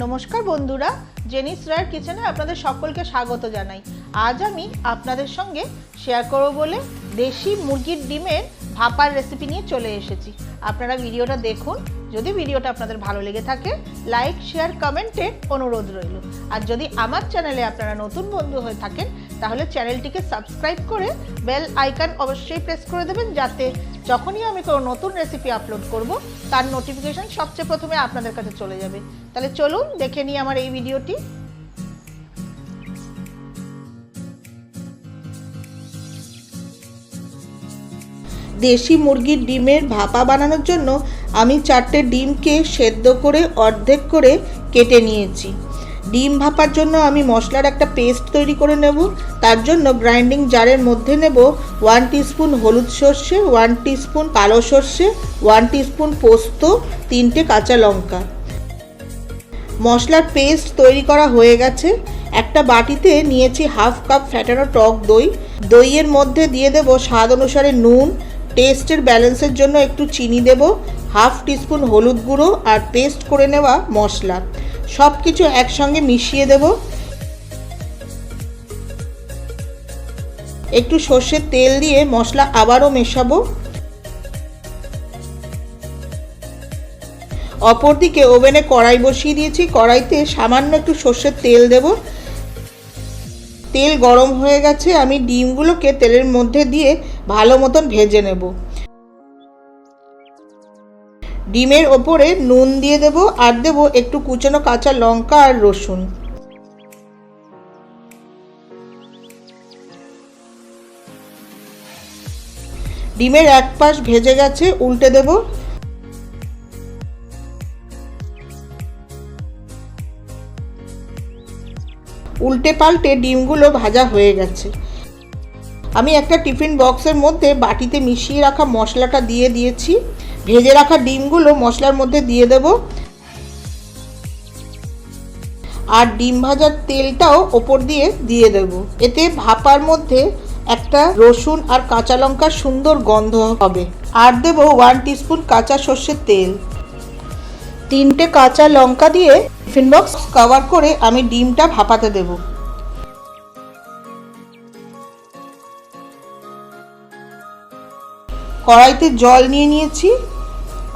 নমস্কার বন্ধুরা, জেনিস রয়ের কিচেনে আপনাদের সকলকে স্বাগত জানাই। আজ আমি আপনাদের সঙ্গে শেয়ার করব বলে দেশি মুরগির ডিমের ভাপার রেসিপি নিয়ে চলে এসেছি। আপনারা ভিডিওটা দেখুন, যদি ভিডিওটা আপনাদের ভালো লেগে থাকে লাইক শেয়ার কমেন্টে অনুরোধ রইল। আর যদি আমার চ্যানেলে আপনারা নতুন বন্ধু হয়ে থাকেন, তাহলে চ্যানেলটিকে সাবস্ক্রাইব করে বেল আইকন অবশ্যই প্রেস করে দেবেন, যাতে যখনই আমি কোনো নতুন রেসিপি আপলোড করব, তার নোটিফিকেশান সবচেয়ে প্রথমে আপনাদের কাছে চলে যাবে। তাহলে চলুন দেখে নিই আমার এই ভিডিওটি। দেশি মুরগির ডিমের ভাপা বানানোর জন্য আমি চারটে ডিমকে সেদ্ধ করে, অর্ধেক করে কেটে নিয়েছি। ডিম ভাপার জন্য আমি মশলার একটা পেস্ট তৈরি করে নেব। তার জন্য গ্রাইন্ডিং জারের মধ্যে নেব ওয়ান টিস্পুন হলুদ সর্ষে, ওয়ান টিস্পুন কালো সর্ষে, ওয়ান টিস্পুন পোস্ত, তিনটে কাঁচা লঙ্কা। মশলার পেস্ট তৈরি করা হয়ে গেছে। একটা বাটিতে নিয়েছি হাফ কাপ ফ্যাটানো টক দই। দইয়ের মধ্যে দিয়ে দেব স্বাদ অনুসারে নুন। টেস্টের ব্যালেন্সের জন্য একটু চিনি দেব। হাফ টিস্পুন হলুদ গুঁড়ো আর পেস্ট করে নেওয়া মশলা। সব কিছু একসঙ্গে মিশিয়ে দেব। একটু সর্ষের তেল দিয়ে মশলা আবারও মেশাবো। অপরদিকে ওভেনে কড়াই বসিয়ে দিয়েছি। কড়াইতে সামান্য একটু সর্ষের তেল দেব। তেল গরম হয়ে গেছে, আমি ডিমগুলোকে তেলের মধ্যে দিয়ে ভালো মতন ভেজে নেব। ডিমের ওপরে নুন দিয়ে দেব আর দেব একটু কুচানো কাঁচা লঙ্কা আর রসুন। ডিমের এক পাশ ভেজে গেছে, উল্টে দেবো। উল্টে পাল্টে ডিমগুলো ভাজা হয়ে গেছে। আমি একটা টিফিন বক্সের মধ্যে বাটিতে মিশিয়ে রাখা মশলাটা দিয়ে দিয়েছি। ভেজে রাখা ডিমগুলো মশলার মধ্যে দিয়ে দেব। আর ডিম ভাজার তেলটাও ওপর দিয়ে দিয়ে দেব। এতে ভাপার মধ্যে একটা রসুন আর কাঁচা লঙ্কার সুন্দর গন্ধ হবে। আর দেব ওয়ান টিস্পুন কাঁচা সর্ষের তেল। তিনটে কাঁচা লঙ্কা দিয়ে টিফিন বক্স কভার করে আমি ডিমটা ভাপাতে দেব। কড়াইতে জল নিয়ে নিয়েছি।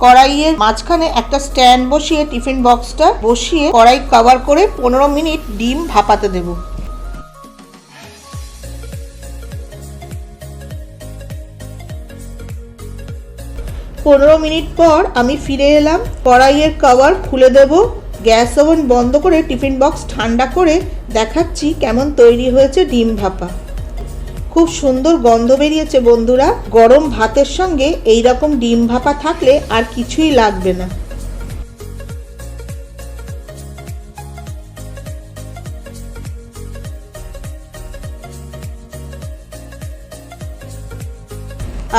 কড়াইয়ের মাঝখানে একটা স্ট্যান্ড বসিয়ে টিফিন বক্সটা বসিয়ে কড়াই কভার করে পনেরো মিনিট ডিম ভাপাতে দেবো। পনেরো মিনিট পর আমি ফিরে এলাম, কড়াইয়ের কভার খুলে দেব, গ্যাস ওভেন বন্ধ করে টিফিন বক্স ঠান্ডা করে দেখাচ্ছি কেমন তৈরি হয়েছে ডিম ভাপা। খুব সুন্দর গন্ধ বেরিয়েছে বন্ধুরা। গরম ভাতের সঙ্গে এই রকম ডিম ভাপা থাকলে আর কিছুই লাগবে না।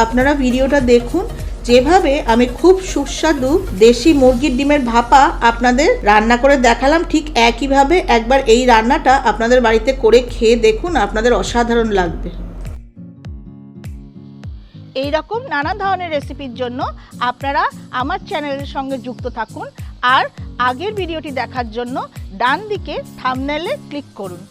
আপনারা ভিডিওটা দেখুন। যেভাবে আমি খুব সুস্বাদু দেশি মুরগির ডিমের ভাপা আপনাদের রান্না করে দেখালাম, ঠিক একইভাবে একবার এই রান্নাটা আপনাদের বাড়িতে করে খেয়ে দেখুন, আপনাদের অসাধারণ লাগবে। এই রকম নানা ধরনের রেসিপির জন্য আপনারা আমার চ্যানেলের সঙ্গে যুক্ত থাকুন আর আগের ভিডিওটি দেখার জন্য ডান দিকে থামনেলে ক্লিক করুন।